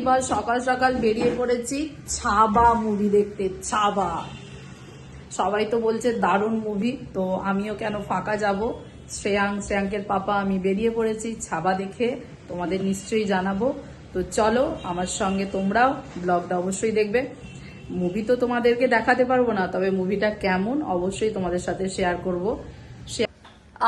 এবার সকাল সকাল বেরিয়ে পড়েছি ছাবা মুভি দেখতে, ছাবা। সবাই তো বলছে দারুণ মুভি, তো আমিও কেন ফাঁকা যাব? শ্রেয়াং শ্রেয়াঙ্কের পাপা, আমি বেরিয়ে পড়েছি ছাবা দেখে, তোমাদের নিশ্চয়ই জানাব। তো চলো, আমার সঙ্গে তোমরাও ব্লগটা অবশ্যই দেখবে। মুভি তো তোমাদেরকে দেখাতে পারব না, তবে মুভিটা কেমন অবশ্যই তোমাদের সাথে শেয়ার করব।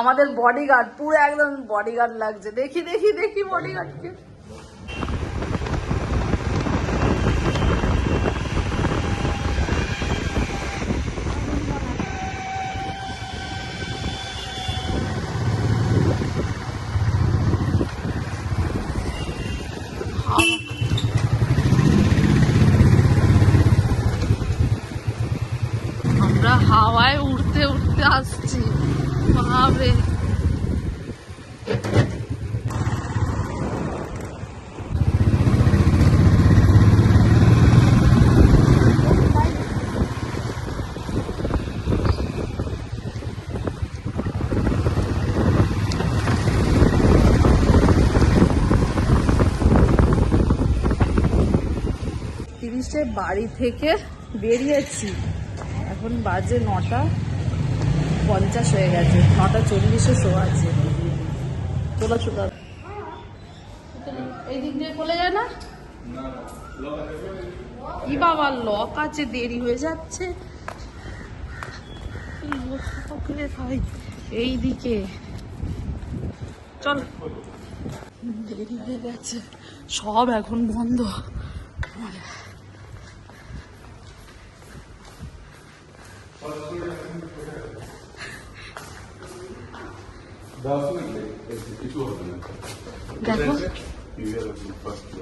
আমাদের বডিগার্ড পুরো একদম বডিগার্ড লাগছে। দেখি দেখি দেখি বডিগার্ডকে বাড়ি থেকে বেরিয়েছি। এখন বাজে নটা পঞ্চাশ হয়ে গেছে। নটা চল্লিশে শো আছে। চলো চলো এই দিক দিয়ে চলে যায় না? লক আছে, দেরি হয়ে যাচ্ছে। এই দিকে। চল। দেরি হয়ে গেছে। সব এখন বন্ধ। দশ মিনিট কিছু হবে না দেখো ফার্স্ট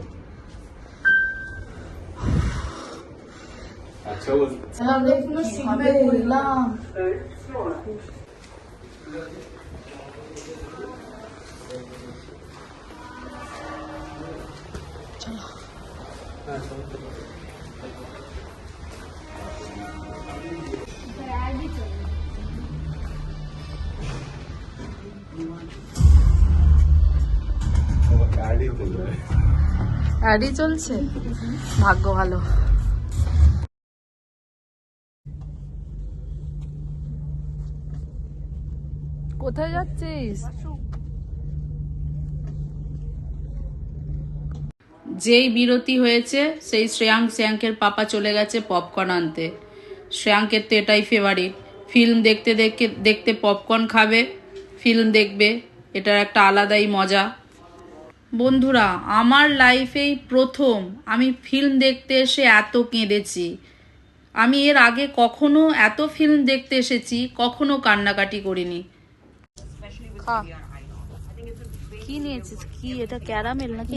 অ্যাডই চলছে? ভাগ্য ভালো। কোথায় যাচ্ছিস? যেই বিরতি হয়েছে, সেই শ্রেয়াঙ্ক শ্রেয়াঙ্কের পাপা চলে গেছে পপকর্ন আনতে। শ্রেয়াঙ্কের তো এটাই ফেভারিট ফিল্ম দেখতে দেখতে দেখতে পপকর্ন খাবে। ফিল্ম দেখবে এটার একটা আলাদাই মজা। বন্ধুরা আমার লাইফেই প্রথম আমি ফিল্ম দেখতে এসে এত কেঁদেছি। আমি এর আগে কখনো এত ফিল্ম দেখতে এসেছি কখনো কান্নাকাটি করিনি। কি নিয়েছিস? কি এটা ক্যারামেল নাকি?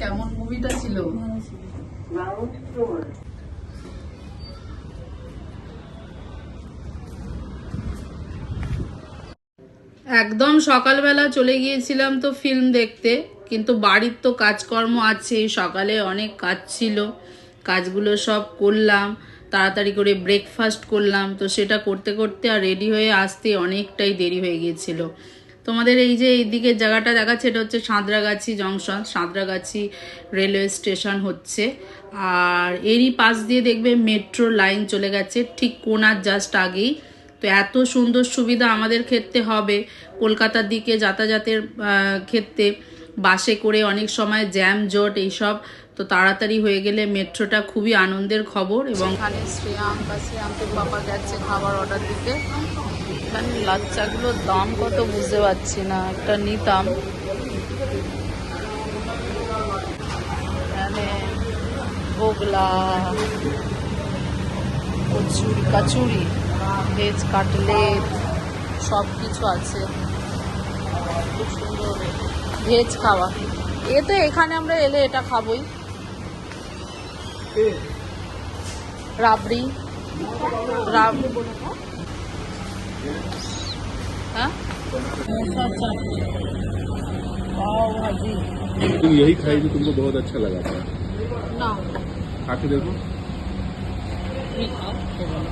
কেমন মুভিটা ছিল? একদম সকালবেলা চলে গিয়েছিলাম তো ফিল্ম দেখতে, কিন্তু বাড়ির তো কাজকর্ম আছে, সকালে অনেক কাজ ছিল। কাজগুলো সব করলাম, তাড়াতাড়ি করে ব্রেকফাস্ট করলাম, তো সেটা করতে করতে আর রেডি হয়ে আসতে অনেকটাই দেরি হয়ে গিয়েছিল। তোমাদের এই যে এইদিকে জায়গাটা দেখাচ্ছে, এটা হচ্ছে Santragachi junction Santragachi railway station হচ্ছে। আর এরই পাশ দিয়ে দেখবে মেট্রো লাইন চলে গেছে, ঠিক কোনার জাস্ট আগেই। তো এত সুন্দর সুবিধা আমাদের ক্ষেত্রে হবে কলকাতার দিকে যাতায়াতের ক্ষেত্রে। বাসে করে অনেক সময় জ্যাম, জট এইসব, তো তাড়াতাড়ি হয়ে গেলে মেট্রোটা খুবই আনন্দের খবর এবং এখানে শ্রেয়াঙ্ক বা শ্রেয়াঙ্কের বাবা যাচ্ছে খাবার অর্ডার দিতে। এখানে লাচ্চাগুলোর দাম কত বুঝতে পারছি না, একটা নিতাম। এখানে বগলা কচুরি, কাচুরি। ভেজ কাটলেট সব কিছু আছে খুব সুন্দর ভেজ খাওয়া এ তো এখানে আমরা এলে এটা খাবোই রাবড়ি রাব হ্যাঁ মশলা চাটনি পাও ভাজি तुम यही खाई जो तुमको बहुत अच्छा लगा था না खा के देखो তুমি খাও খেয়ে বলো।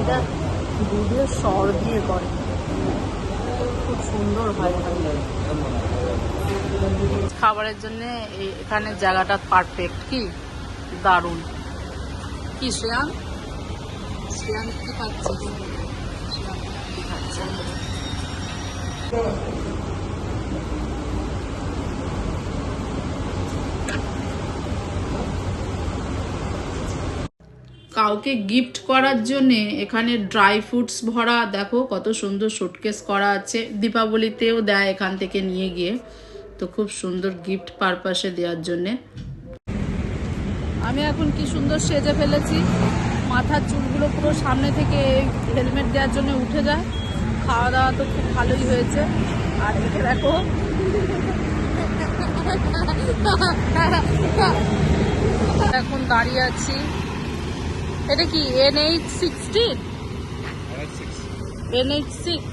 এটা দুধের সর দিয়ে করে। খুব সুন্দর হয়। খাবারের জন্য এখানে জায়গাটা পারফেক্ট কি? দারুণ। কি শ্রেয়াং শ্রেয়াং কি খাচ্ছে? খাচ্ছে? কাউকে গিফট করার জন্য এখানে ড্রাই ফ্রুটস ভরা, দেখো কত সুন্দর সুটকেস করা আছে। দীপাবলিতেও দেয় এখান থেকে নিয়ে গিয়ে। তো খুব সুন্দর গিফট পারপাসে দেওয়ার জন্যে। আমি এখন কি সুন্দর সেজে ফেলেছি। মাথার চুলগুলো পুরো সামনে থেকে হেলমেট দেওয়ার জন্য উঠে যায়। খাওয়া দাওয়া তো খুব ভালোই হয়েছে। আর এদিকে দেখো। এখন দাঁড়িয়ে আছি। এটা কি N H sixteen N H six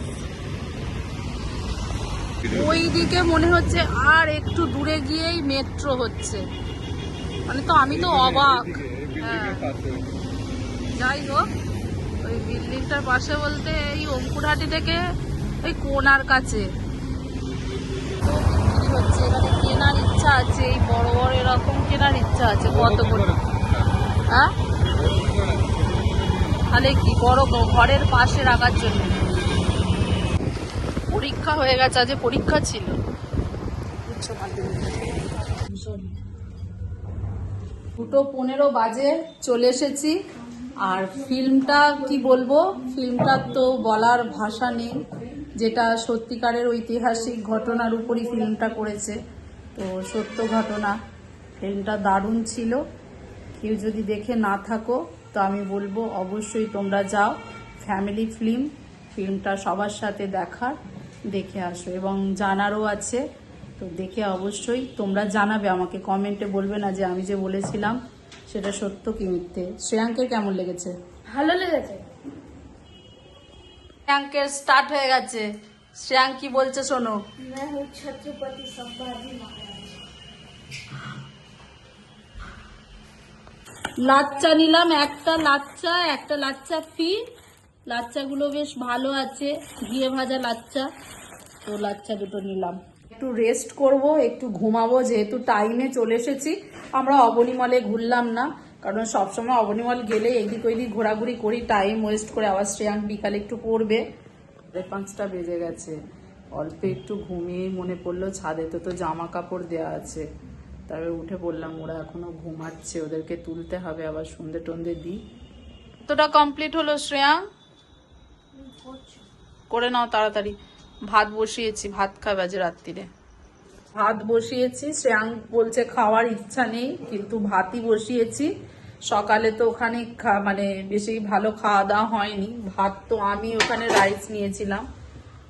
ওই দিকে মনে হচ্ছে আর একটু দূরে গিয়েই মেট্রো হচ্ছে। মানে তো আমি তো অবাক। হ্যাঁ। যাই হোক ওই বিল্ডিংটার পাশে বলতে এই অঙ্কুরহাটি থেকে ওই কোনার কাছে। তো বিক্রি হচ্ছে এখানে কেনার ইচ্ছা আছে এই বড় বড় এরকম কেনার ইচ্ছা আছে কত করে হ্যাঁ? তাহলে কি বড় ঘরের পাশে রাখার জন্য? পরীক্ষা হয়ে গেছে আজ পরীক্ষা ছিল। দুটো পনেরো বাজে চলে এসেছি। আর ফিল্মটা কি বলব? ফিল্মটার তো বলার ভাষা নেই যেটা সত্যিকারের ঐতিহাসিক ঘটনার উপরই ফিল্মটা করেছে। তো সত্য ঘটনা ফিল্মটা দারুণ ছিল। কেউ যদি দেখে না থাকো তো আমি বলব অবশ্যই তোমরা যাও ফ্যামিলি ফিল্ম ফিল্মটা সবার সাথে দেখার দেখে আসো। এবং জানারও আছে তো দেখে অবশ্যই তোমরা জানাবে আমাকে কমেন্টে বলবে না যে আমি যে বলেছিলাম সেটা সত্য কি মিথ্যে। শ্রেয়াঙ্কের কেমন লেগেছে? ভালো লেগেছে। শ্রেয়াঙ্কের স্টার্ট হয়ে গেছে। শ্রেয়াঙ্ক কি বলছে শোনো? मैं हूँ লাচ্চা নিলাম, একটা লাচ্চা একটা লাচ্চা ফ্রি লাচ্চাগুলো বেশ ভালো আছে, ঘিয়ে ভাজা লাচ্চা। তো লাচ্চা দুটো নিলাম। একটু রেস্ট করব, একটু ঘুমাবো, যেহেতু টাইমে চলে এসেছি। আমরা অবনিমলে ঘুরলাম না, কারণ সবসময় অবনিমল গেলে এদিক ওইদিক ঘোরাঘুরি করি টাইম ওয়েস্ট করে আবার শ্রেয়াঙ্ক বিকালে একটু পড়বে। পাঁচটা বেজে গেছে। অল্প একটু ঘুমিয়েই মনে পড়ল, ছাদে তো তো জামা কাপড় দেওয়া আছে। তারপরে উঠে পড়লাম ওরা এখনও ঘুমাচ্ছে ওদেরকে তুলতে হবে আবার সন্ধে টন্ধে দিই। তোটা কমপ্লিট হলো শ্রেয়া? করে নাও তাড়াতাড়ি। ভাত বসিয়েছি ভাত খাবে আজ রাত্রিরে। ভাত বসিয়েছি শ্রেয়াং বলছে খাওয়ার ইচ্ছা নেই কিন্তু ভাতই বসিয়েছি। সকালে তো ওখানে মানে বেশি ভালো খাওয়া দাওয়া হয়নি। ভাত তো আমি ওখানে রাইস নিয়েছিলাম।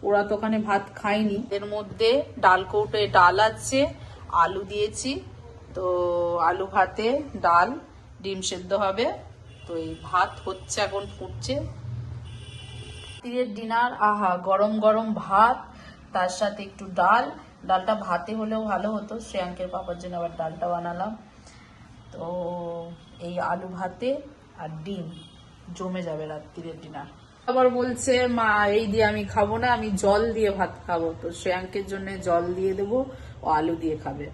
ওরা তো ওখানে ভাত খায়নি। এর মধ্যে ডাল কৌটোয় ডাল আছে আলু দিয়েছি। তো আলু ভাতে ডাল, ডিম সেদ্ধ হবে। তো এই ভাত হচ্ছে এখন ফুটছে। রাত্রিরের ডিনার, আহা, গরম গরম ভাত, তার সাথে একটু ডাল। ডালটা ভাতে হলেও ভালো হতো, শ্রেয়াঙ্কের পাপার জন্য আবার ডালটা বানালাম। তো এই আলু ভাতে আর ডিম জমে যাবে রাত্রিরের ডিনার। আবার বলছে, মা, এই দিয়ে আমি খাব না, আমি জল দিয়ে ভাত খাব। তো শ্রেয়াঙ্কের জন্য জল দিয়ে দেবো। ও আলু দিয়ে খাবে।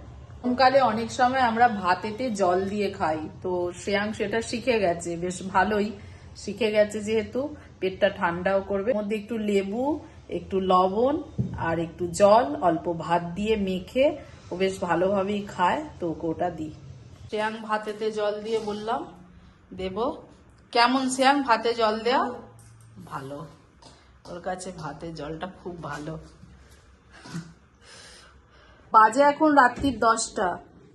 গরমকালে অনেক সময় আমরা ভাতেতে জল দিয়ে খাই। তো শ্রেয়াঙ্ক সেটা শিখে গেছে, বেশ ভালোই। শিখে গেছে যেহেতু, পেটটা ঠান্ডাও করবে। মধ্যে একটু লেবু, একটু লবণ আর একটু জল, অল্প ভাত দিয়ে মেখে ও বেশ ভালোভাবেই খায়। তো ওকে ওটা দিই। শ্রেয়াং ভাতেতে জল দিয়ে বললাম, দেব। কেমন শ্রেয়াং ভাতে জল দেয়া? ভালো। ওর কাছে ভাতের জলটা খুব ভালো। বাজে এখন রাত্রির দশটা।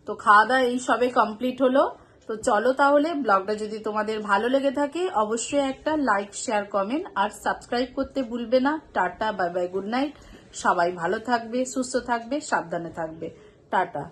তো খাওয়া দাওয়া এই সবে কমপ্লিট হলো। তো চলো তাহলে ব্লগটা যদি তোমাদের ভালো লেগে থাকে, অবশ্যই একটা লাইক শেয়ার কমেন্ট আর সাবস্ক্রাইব করতে ভুলবে না। Tata bye bye good night সবাই ভালো থাকবে, সুস্থ থাকবে, সাবধানে থাকবে। টাটা।